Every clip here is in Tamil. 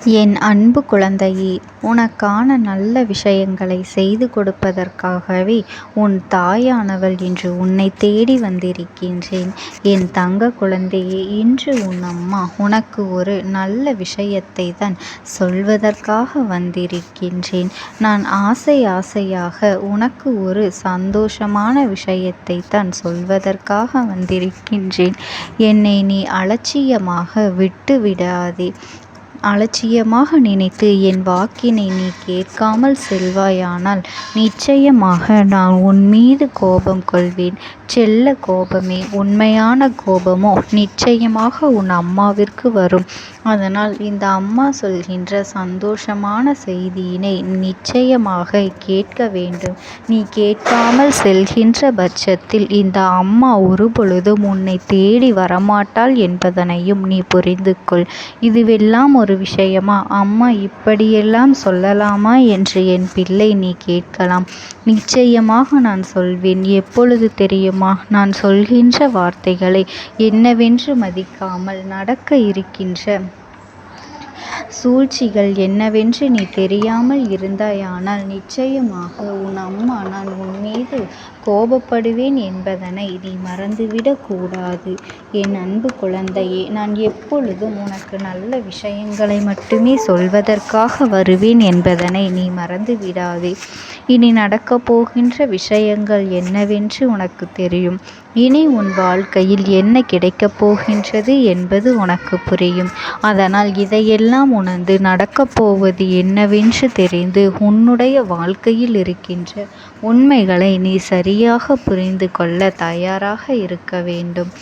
என் அன்பு குழந்தையே உனக்கான நல்ல விஷயங்களை செய்து கொடுப்பதற்காகவே உன் தாயானவள் இன்று உன்னை தேடி வந்திருக்கின்றேன். என் தங்க குழந்தையே இன்று உன் அம்மா உனக்கு ஒரு நல்ல விஷயத்தை தான் சொல்வதற்காக வந்திருக்கின்றேன். நான் ஆசை ஆசையாக உனக்கு ஒரு சந்தோஷமான விஷயத்தை தான் சொல்வதற்காக வந்திருக்கின்றேன். என்னை நீ அலட்சியமாக விட்டு விடாதே அலட்சியமாக நினைத்து என் வாக்கினை நீ கேட்காமல் செல்வாயானால் நிச்சயமாக நான் உன் மீது கோபம் கொள்வேன். செல்ல கோபமே உண்மையான கோபமோ? நிச்சயமாக உன் அம்மாவிற்கு வரும். அதனால் இந்த அம்மா சொல்கின்ற சந்தோஷமான செய்தியினை நிச்சயமாக கேட்க வேண்டும். நீ கேட்காமல் செல்கின்ற பட்சத்தில் இந்த அம்மா ஒருபொழுதும் உன்னை தேடி வரமாட்டாள் என்பதனையும் நீ புரிந்து கொள். இதுவெல்லாம் ஒரு விஷயமா? அம்மா இப்படியெல்லாம் சொல்லலாமா என்று என் பிள்ளை நீ கேட்கலாம். நிச்சயமாக நான் சொல்வேன். எப்பொழுது தெரியுமா? நான் சொல்கின்ற வார்த்தைகளை என்னவென்று மதிக்காமல் நடக்க இருக்கின்ற சூழ்ச்சிகள் என்னவென்று நீ தெரியாமல் இருந்தாயானால் நிச்சயமாக உன் அம்மா நான் உன் மீது கோபப்படுவேன் என்பதனை நீ மறந்துவிடக் கூடாது. என் அன்பு குழந்தையே நான் எப்பொழுதும் உனக்கு நல்ல விஷயங்களை மட்டுமே சொல்வதற்காக வருவேன் என்பதனை நீ மறந்து விடாதே இனி நடக்கப் போகின்ற விஷயங்கள் என்னவென்று உனக்கு தெரியும். இனி உன் வாழ்க்கையில் என்ன கிடைக்கப் போகின்றது என்பது உனக்கு புரியும். அதனால் இதையெல்லாம் உணர்ந்து நடக்கப் போவது என்னவென்று தெரிந்து உன்னுடைய வாழ்க்கையில் இருக்கின்ற உண்மைகளை நீ சரியாக புரிந்து கொள்ள தயாராக இருக்க வேண்டும்.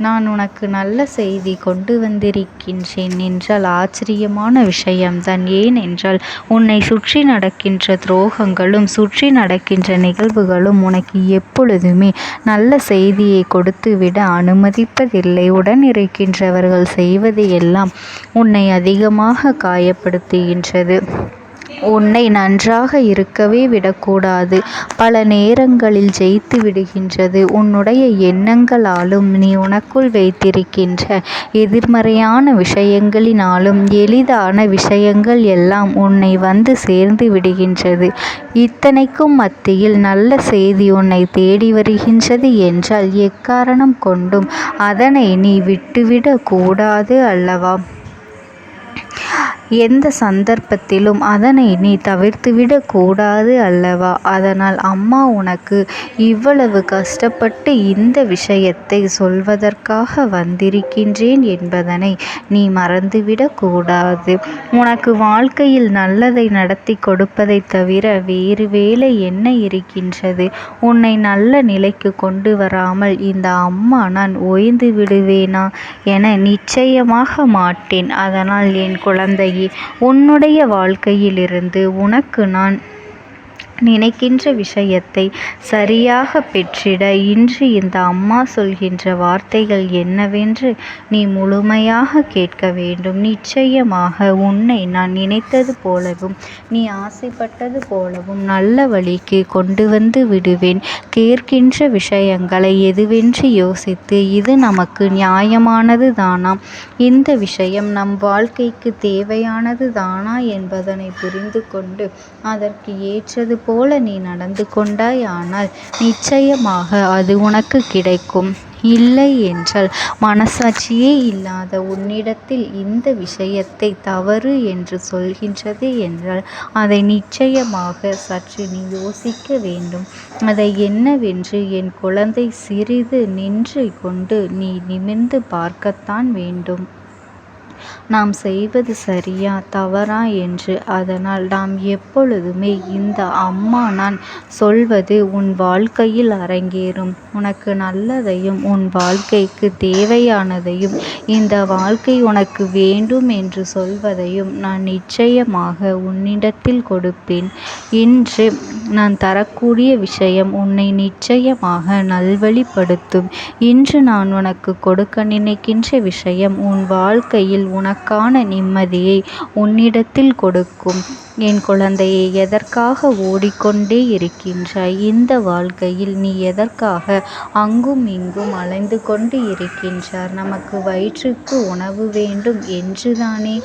நான் உனக்கு நல்ல செய்தி கொண்டு வந்திருக்கின்றேன் என்றால் ஆச்சரியமான விஷயம்தான் ஏனென்றால் உன்னை சுற்றி நடக்கின்ற துரோகங்களும் சுற்றி நடக்கின்ற நிகழ்வுகளும் உனக்கு எப்பொழுதுமே நல்ல செய்தியை கொடுத்துவிட அனுமதிப்பதில்லை. உடன் இருக்கின்றவர்கள் செய்வது எல்லாம் உன்னை அதிகமாக காயப்படுத்துகின்றது. உன்னை நன்றாக இருக்கவே விடக்கூடாது. பல நேரங்களில் ஜெயித்து விடுகின்றது. உன்னுடைய எண்ணங்களாலும் நீ உனக்குள் வைத்திருக்கின்ற எதிர்மறையான விஷயங்களினாலும் எளிதான விஷயங்கள் எல்லாம் உன்னை வந்து சேர்ந்து விடுகின்றது. இத்தனைக்கும் மத்தியில் நல்ல செய்தி உன்னை தேடி வருகின்றது என்றால் எக்காரணம் கொண்டும் அதனை நீ விட்டுவிடக் கூடாது அல்லவா? எந்த சந்தர்ப்பத்திலும் அதனை நீ தவிர்த்துவிடக்கூடாது அல்லவா? அதனால் அம்மா உனக்கு இவ்வளவு கஷ்டப்பட்டு இந்த விஷயத்தை சொல்வதற்காக வந்திருக்கின்றேன் என்பதனை நீ மறந்துவிடக்கூடாது. உனக்கு வாழ்க்கையில் நல்லதை நடத்தி கொடுப்பதை தவிர வேறு வேலை என்ன இருக்கின்றது? உன்னை நல்ல நிலைக்கு கொண்டு வராமல் இந்த அம்மா நான் ஓய்ந்து விடுவேனா? என நிச்சயமாக மாட்டேன். அதனால் என் குழந்தை உன்னுடைய வாழ்க்கையிலிருந்து உனக்கு நான் நினைக்கின்ற விஷயத்தை சரியாக பெற்றிட இன்று இந்த அம்மா சொல்கின்ற வார்த்தைகள் என்னவென்று நீ முழுமையாக கேட்க வேண்டும். நிச்சயமாக உன்னை நான் நினைத்தது போலவும் நீ ஆசைப்பட்டது போலவும் நல்ல வழிக்கு கொண்டு வந்து விடுவேன். கேட்கின்ற விஷயங்களை எதுவென்று யோசித்து இது நமக்கு நியாயமானது தானா? இந்த விஷயம் நம் வாழ்க்கைக்கு தேவையானது தானா என்பதனை புரிந்து கொண்டு அதற்கு ஏற்றது போல நீ நடந்து கொண்டாயானால் நிச்சயமாக அது உனக்கு கிடைக்கும். இல்லை என்றால் மனசாட்சியே இல்லாத உன்னிடத்தில் இந்த விஷயத்தை தவறு என்று சொல்கின்றது என்றால் அதை நிச்சயமாக சற்று நீ யோசிக்க வேண்டும். அதை என்னவென்று என் குழந்தை சிறிது நின்று கொண்டு நீ நிமிர்ந்து பார்க்கத்தான் வேண்டும். நாம் செய்வது சரியா தவறா என்று. அதனால் நாம் எப்பொழுதுமே இந்த அம்மா நான் சொல்வது உன் வாழ்க்கையில் அரங்கேறும். உனக்கு நல்லதையும் உன் வாழ்க்கைக்கு தேவையானதையும் இந்த வாழ்க்கை உனக்கு வேண்டும் என்று சொல்வதையும் நான் நிச்சயமாக உன்னிடத்தில் கொடுப்பேன். இன்று நான் தரக்கூடிய விஷயம் உன்னை நிச்சயமாக நல்வழிப்படுத்தும். இன்று நான் உனக்கு கொடுக்க நினைக்கின்ற விஷயம் உன் வாழ்க்கையில் உனக்கான நிம்மதியை உன்னிடத்தில் கொடுக்கும். என் குழந்தையை எதற்காக ஓடிக்கொண்டே இருக்கின்றாய்? இந்த வாழ்க்கையில் நீ எதற்காக அங்கும் இங்கும் அலைந்து கொண்டு இருக்கின்றார் நமக்கு வயிற்றுக்கு உணவு வேண்டும் என்றுதானே?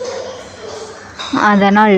அதனால்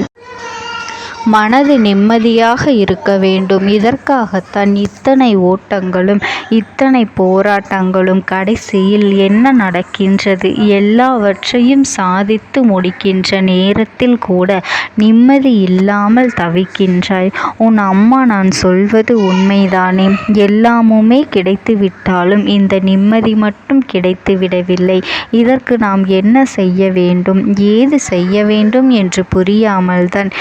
மனது நிம்மதியாக இருக்க வேண்டும். இதற்காகத்தான் இத்தனை ஓட்டங்களும் இத்தனை போராட்டங்களும் கடைசியில் என்ன நடக்கின்றது? எல்லாவற்றையும் சாதித்து முடிக்கின்ற நேரத்தில் கூட நிம்மதி இல்லாமல் தவிக்கின்றாய். உன் அம்மா நான் சொல்வது உண்மைதானே? எல்லாமுமே கிடைத்துவிட்டாலும் இந்த நிம்மதி மட்டும் கிடைத்து விடவில்லை இதற்கு நாம் என்ன செய்ய வேண்டும்? ஏது செய்ய வேண்டும் என்று புரியாமல் தான்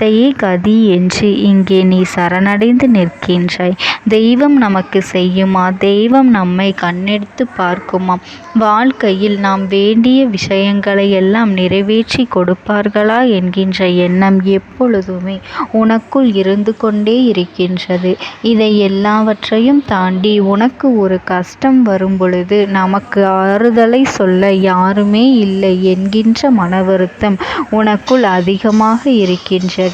தெய்வத்தையே கதி என்று இங்கே நீ சரணடைந்து நிற்கின்றாய். தெய்வம் நமக்கு செய்யுமா? தெய்வம் நம்மை கண்ணெடுத்து பார்க்குமா? வாழ்க்கையில் நாம் வேண்டிய விஷயங்களை எல்லாம் நிறைவேற்றி கொடுப்பார்களா என்கின்ற எண்ணம் எப்பொழுதுமே உனக்குள் இருந்து கொண்டே இருக்கின்றது. இதை எல்லாவற்றையும் தாண்டி உனக்கு ஒரு கஷ்டம் வரும் பொழுது நமக்கு ஆறுதலை சொல்ல யாருமே இல்லை என்கின்ற மன வருத்தம் உனக்குள் அதிகமாக இருக்கின்றது.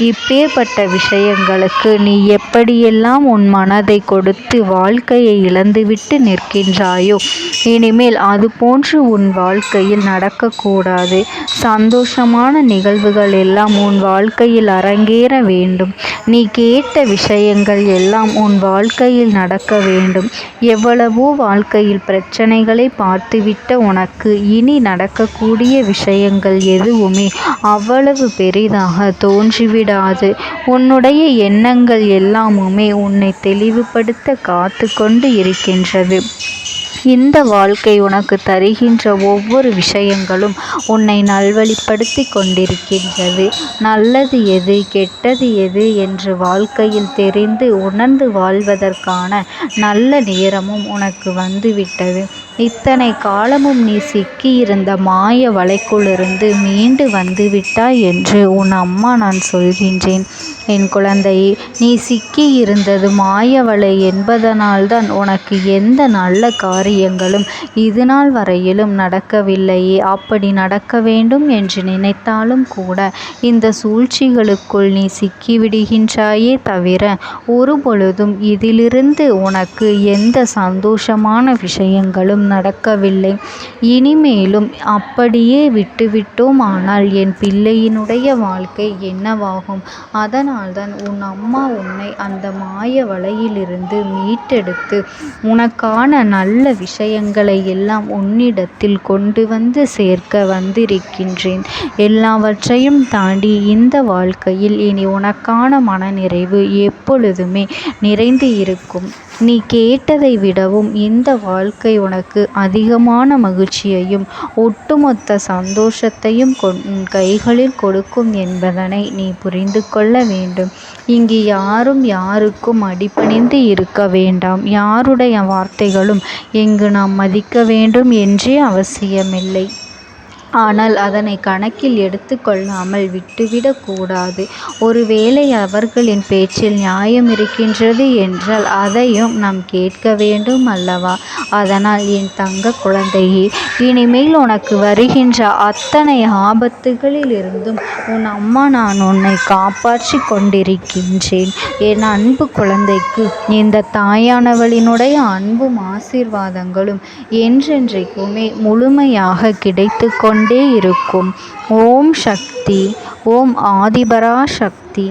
இப்பேற்பட்ட விஷயங்களுக்கு நீ எப்படியெல்லாம் உன் மனதை கொடுத்து வாழ்க்கையை இழந்துவிட்டு நிற்கின்றாயோ இனிமேல் அதுபோன்று உன் வாழ்க்கையில் நடக்கக்கூடாது. சந்தோஷமான நிகழ்வுகள் எல்லாம் உன் வாழ்க்கையில் அரங்கேற வேண்டும். நீ கேட்ட விஷயங்கள் எல்லாம் உன் வாழ்க்கையில் நடக்க வேண்டும். எவ்வளவோ வாழ்க்கையில் பிரச்சனைகளை பார்த்துவிட்ட உனக்கு இனி நடக்கக்கூடிய விஷயங்கள் எதுவுமே அவ்வளவு பெரிதாக தோன்றிவிடாது. உன்னுடைய எண்ணங்கள் எல்லாமுமே உன்னை தெளிவுபடுத்த காத்து கொண்டு இருக்கின்றது. இந்த வாழ்க்கை உனக்கு தருகின்ற ஒவ்வொரு விஷயங்களும் உன்னை நல்வழிப்படுத்தி கொண்டிருக்கின்றது. நல்லது எது கெட்டது எது என்று வாழ்க்கையில் தெரிந்து உணர்ந்து வாழ்வதற்கான நல்ல நேரமும் உனக்கு வந்துவிட்டது. இத்தனை காலமும் நீ சிக்கியிருந்த மாய வலைக்குள்ளிருந்து மீண்டு வந்துவிட்டாய் என்று உன் அம்மா நான் சொல்கின்றேன். என் குழந்தையே நீ சிக்கியிருந்தது மாய வலை என்பதனால்தான் உனக்கு எந்த நல்ல காரியங்களும் இதுநாள் வரையிலும் நடக்கவில்லையே. அப்படி நடக்க வேண்டும் என்று நினைத்தாலும் கூட இந்த சூழ்ச்சிகளுக்குள் நீ சிக்கிவிடுகின்றாயே தவிர ஒரு பொழுதும் இதிலிருந்து உனக்கு எந்த சந்தோஷமான விஷயங்களும் நடக்கவில்லை. இனிமேலும் அப்படியே விட்டுவிட்டோம் ஆனால் என் பிள்ளையினுடைய வாழ்க்கை என்னவாகும்? அதனால்தான் உன் அம்மா உன்னை அந்த மாய வலையிலிருந்து மீட்டெடுத்து உனக்கான நல்ல விஷயங்களை எல்லாம் உன்னிடத்தில் கொண்டு வந்து சேர்க்க வந்திருக்கின்றேன். எல்லாவற்றையும் தாண்டி இந்த வாழ்க்கையில் இனி உனக்கான மனநிறைவு எப்பொழுதுமே நிறைந்து இருக்கும். நீ கேட்டதை விடவும் இந்த வாழ்க்கை உனக்கு அதிகமான மகிழ்ச்சியையும் ஒட்டுமொத்த சந்தோஷத்தையும் உன் கைகளில் கொடுக்கும் என்பதனை நீ புரிந்து கொள்ள வேண்டும். இங்கு யாரும் யாருக்கும் அடிபணிந்து இருக்க வேண்டாம். யாருடைய வார்த்தைகளும் இங்கு நாம் மதிக்க வேண்டும் என்றே அவசியமில்லை. ஆனால் அதனை கணக்கில் எடுத்து கொள்ளாமல் விட்டுவிடக் கூடாது. ஒருவேளை அவர்களின் பேச்சில் நியாயம் இருக்கின்றது என்றால் அதையும் நாம் கேட்க வேண்டும் அல்லவா? அதனால் என் தங்க குழந்தையே இனிமேல் உனக்கு வருகின்ற அத்தனை ஆபத்துகளிலிருந்தும் உன் அம்மா நான் உன்னை காப்பாற்றி கொண்டிருக்கின்றேன். என் அன்பு குழந்தைக்கு இந்த தாயானவளினுடைய அன்பும் ஆசீர்வாதங்களும் என்றென்றைக்குமே முழுமையாக கிடைத்து கொண்டே இருக்கும். ஓம் சக்தி ஓம் ஆதிபரா சக்தி